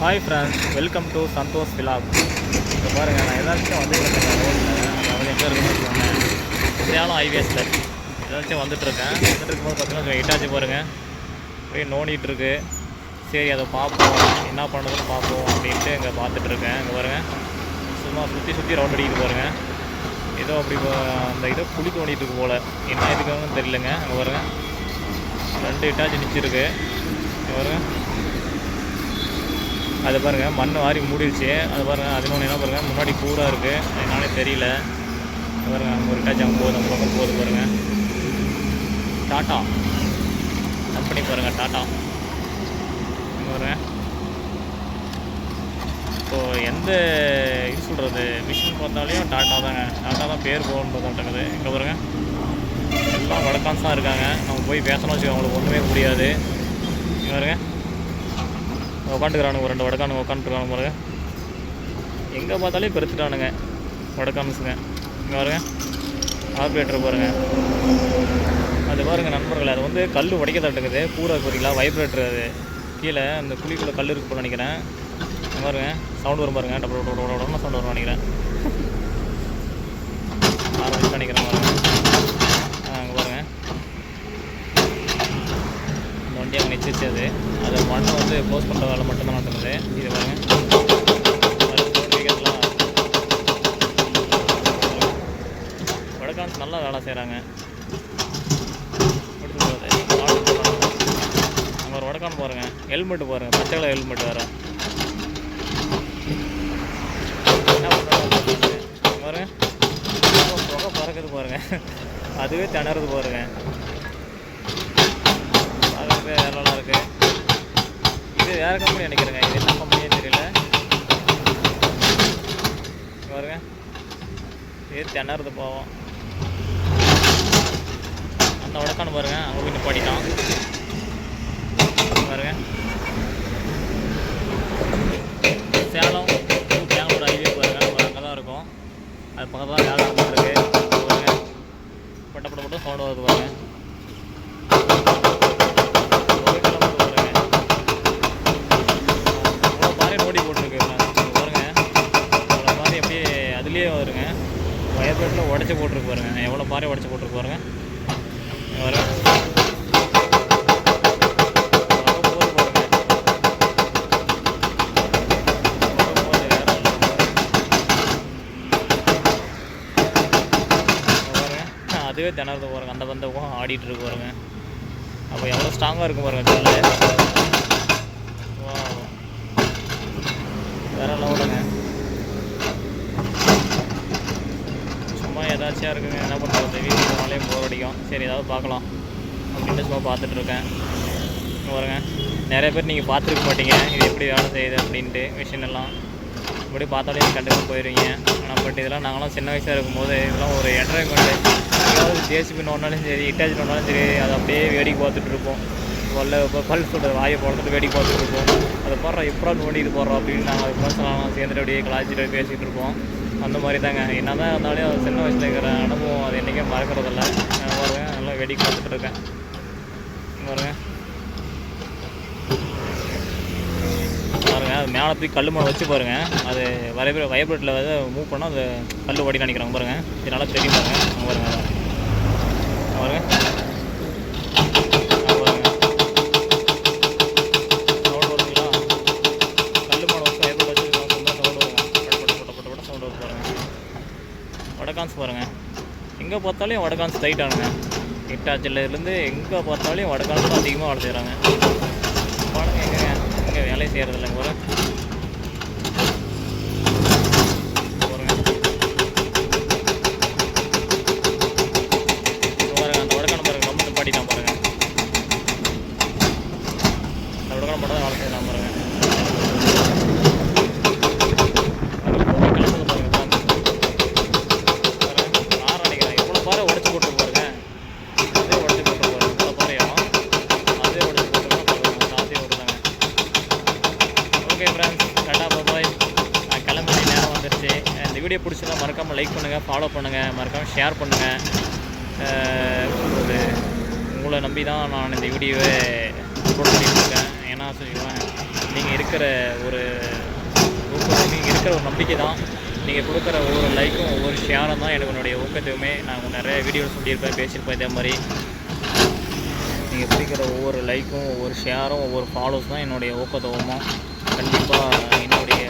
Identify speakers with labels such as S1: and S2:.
S1: Hi friends welcome to Santosh vlog இப்போ பாருங்கள் நான் ஏதாச்சும் வந்து ரோட்டில் அதாவது எங்கே இருக்குன்னு சொன்னேன் சேலம் ஹைவேஸில் ஏதாச்சும் வந்துட்டுருக்கேன் வந்துட்டு இருக்கும்போது பார்த்தீங்கன்னா இட்டாச்சு பாருங்கள் அப்படியே நோண்டிகிட்டு இருக்கு சரி அதை பார்ப்போம். என்ன பண்ணுறதுன்னு பார்ப்போம் அப்படின்ட்டு இங்கே பார்த்துட்ருக்கேன் இங்கே பாருங்கள் சும்மா சுற்றி சுற்றி ரவுண்ட் அடிக்கிட்டு பாருங்கள் ஏதோ அப்படி அந்த இதை குழி தோண்டிட்டு இருக்கு போல். என்ன இதுக்காகன்னு தெரியலங்க. அங்கே பாருங்கள் ரெண்டு இட்டாச்சு நிச்சிருக்கு. இங்கே பாருங்க. அது பாருங்கள் மண் வாரி மூடிடுச்சு அது பாருங்கள் அது என்ன பாருங்கள் முன்னாடி கூராக இருக்குது அதனாலே தெரியல. அது பாருங்கள் அங்கே ஒரு இட்டாச்சு அங்கே போகுது நம்ம பக்கம் போகுது பாருங்கள் டாட்டா. கம்பெனி பாருங்கள் டாட்டா. பாருங்கள் இப்போது எந்த இது சொல்கிறது மிஷின் பார்த்தாலையும் டாட்டா தாங்க. டாட்டா தான் பேர் போகணுன்றது மாட்டேங்குது இங்கே பாருங்கள் எல்லாம் வடக்கான்ஸ் தான் இருக்காங்க. நம்ம போய் பேசணும் வச்சுக்கோங்க அவங்களுக்கு ஒன்றுமே முடியாது இங்கே பாருங்கள் உட்காந்துக்கிறானுங்க ஒரு ரெண்டு வடக்கானுங்க உட்காந்துருக்கானு பாருங்க எங்கே பார்த்தாலே பெருத்துட்டானுங்க வடக்கான்ஸுங்க இங்கே பாருங்க ஆப்ரேட்டர் பாருங்கள் அது பாருங்க நண்பர்களே அது வந்து கல் உடைக்க தட்டுக்குது பூரா போகிறீங்களா வைப்ரேட்டர் அது கீழே அந்த குழிக்குள்ளே கல் இருக்கு நினைக்கிறேன் பாருங்க சவுண்ட் வரும் பாருங்க டபுள் சவுண்ட் வரும் நினைக்கிறேன் ஆரம்பிச்சு நினைக்கிறேன் பாருங்க ஆ, அங்கே பாருங்க இந்த வண்டி அங்கே நிச்சிச்சு அது அதை மண்ணை வந்து க்ளோஸ் பண்ணுற வேலை மட்டும்தான் நடக்குது இது பாருங்க. வடக்கான்ஸ் நல்லா வேலை செய்கிறாங்க அங்கே ஒரு வடக்கான் போகிறேங்க ஹெல்மெட் போகிறேங்க பச்சை கலர் ஹெல்மெட் வேறு. என்ன பாருங்க. புகை பறக்குது பாருங்க. அதுவே திணறுது பாருங்க. பார்க்கறதுக்கு நல்லா இருக்கு. இது வேற கம்பெனி நினைக்கிறேங்க. இது என்ன கம்பெனியே தெரியல. பாருங்க. இது திணறது போவோம். அந்த உடக்கான பாருங்க. அங்கே போய் படிக்கலாம் பாருங்க. சேலம் பெங்களூர் ஹைவே பாருங்க. நம்ம அங்கே தான் இருக்கும். அது பக்கத்தில் தான் வேலை நடந்துட்டுருக்கு பாருங்க. பட்ட பட்ட பட்ட சவுண்ட் வருது பாருங்க ஒரு கிலோமீட்டர் பாருங்க அவ்வளோ பாறை நோடி போட்டிருக்கு பாருங்க. அவ்வளோ பாறை அப்படியே அதுலேயே வருங்க. வயர் பேட்டில் உடச்சி போட்டிருக்கு பாருங்க. எவ்வளோ பாறை உடச்சி போட்டிருக்கு பாருங்க. வரும் அதுவே திணறது பாருங்க. அந்த பந்தமும் ஆடிட்டு இருக்கு பாருங்க. அப்போ எவ்வளோ ஸ்ட்ராங்காக இருக்கும் பாருங்க கல்லு வேற லெவலுங்க சும்மா ஏதாச்சும் இருக்குங்க. என்ன பண்ணுறது வீட்டுக்கு போனாலே போர் அடிக்கும். சரி ஏதாவது பார்க்கலாம். அப்படின்ட்டு சும்மா பார்த்துட்ருக்கேன் பாருங்க. நிறைய பேர் நீங்கள் பார்த்துருக்க மாட்டீங்க. இது எப்படி வேலை செய்யுது அப்படின்ட்டு மிஷின் எல்லாம். இப்படி பார்த்தாலே கண்டிப்பாக போயிடுவீங்க ஆனால் பட் இதெல்லாம் நாங்களாம் சின்ன வயசாக இருக்கும்போது இதெல்லாம் ஒரு என்டர்டைன்மெண்ட்டு ஏதாவது ஜேசிபி நோண்டாலும் சரி இட்டாச்சி நோண்டாலும் சரி அதை அப்படியே வேடிக்கை பார்த்துட்டு பல்ல இப்போ பல் சொல்கிற வாயை பிறந்துட்டு வேடிக்கை பார்த்துட்டு இருப்போம் அதை போடுறோம் எப்படா நோண்டி இது போடுறோம் அப்படின்னு நாங்கள் ஃப்ரெண்ட்ஸ்லாம் சேர்ந்துட்டு அப்படியே கலாச்சிட்டு பேசிகிட்டு இருப்போம். அந்த மாதிரி தாங்க. என்ன தான் இருந்தாலும் அது சின்ன வயசில் இருக்கிற அனுபவம் அது என்றைக்கே மறக்கிறதில்ல. பாருங்க நல்லா வேடிக்கை பார்த்துட்டு இருக்கேன். பாருங்க. பாருங்க அது மேலே போய் கல் மேலே வச்சு பாருங்க. அது வரைபட வைப்ரேட்டில் வந்து மூவ் பண்ணால் அது கல் ஓடி நினைக்கிறாங்க பாருங்க. இதனால் தெரியும் பாருங்க. பாருங்கள் பாருங்க அங்க பாருங்க அங்க பாருங்க சவுண்ட் வருதுங்களா கல் மேலே வச்சு வைப்ரேட் வச்சு சவுண்ட் வருங்க பட்ட பட்ட பட்ட பட்ட பட்ட சவுண்ட் வருது பாருங்க வடகான்ஸ் பாருங்கள் எங்கே பார்த்தாலும் வடகான்ஸ் டைட் ஆனுங்க இட்டாச்சிலேருந்து எங்கே பார்த்தாலும் வடகான்ஸ் தான் அதிகமாக வேலை செய்கிறாங்க பாருங்க எங்கே எங்கே வேலையை செய்கிறது இல்லைங்க பாருங்க பாருங்க இங்க பாருங்க அந்த வடக்கான பாருங்க ரொம்ப நிப்பாட்டிட்டான் பாருங்க அந்த வடக்கான மட்டும் தான் வேலை செய்யலாம் பாருங்க அது ரொம்ப கிளம்புது பாருங்க உட்காந்து பாருங்க ஆறு அடிக்கிறேன் எவ்வளோ பாறை உடச்சி போட்டு பாருங்க அதே உடச்சி போட்டு பாருங்க இவ்வளோ பாறையும் அதே உடச்சி போட்டு பாருங்க சாத்தி வருதாங்க ஓகே ஃப்ரெண்ட்ஸ் டாடா பாபாய் நான் கிளம்பி நேரம் வந்துருச்சு. இந்த வீடியோ பிடிச்சதா மறக்காமல் லைக் பண்ணுங்கள் ஃபாலோ பண்ணுங்கள் மறக்காமல் ஷேர் பண்ணுங்கள் ஒரு உங்களை நம்பி தான் நான் இந்த வீடியோவை அப்லோட் பண்ணிட்டு ஏன்னா சொல்லுவேன் நீங்கள் இருக்கிற ஒரு நீங்கள் இருக்கிற ஒரு நம்பிக்கை தான். நீங்கள் கொடுக்குற ஒவ்வொரு லைக்கும் ஒவ்வொரு ஷேரும் தான் எனக்கு என்னுடைய ஊக்கத்தையுமே நான் நிறைய வீடியோவில் சொல்லியிருப்பேன் பேசியிருப்பேன் இதே மாதிரி. நீங்கள் பிடிக்கிற ஒவ்வொரு லைக்கும் ஒவ்வொரு ஷேரும் ஒவ்வொரு ஃபாலோஸ் தான் என்னுடைய ஊக்கத்துவமும் கண்டிப்பாக என்னுடைய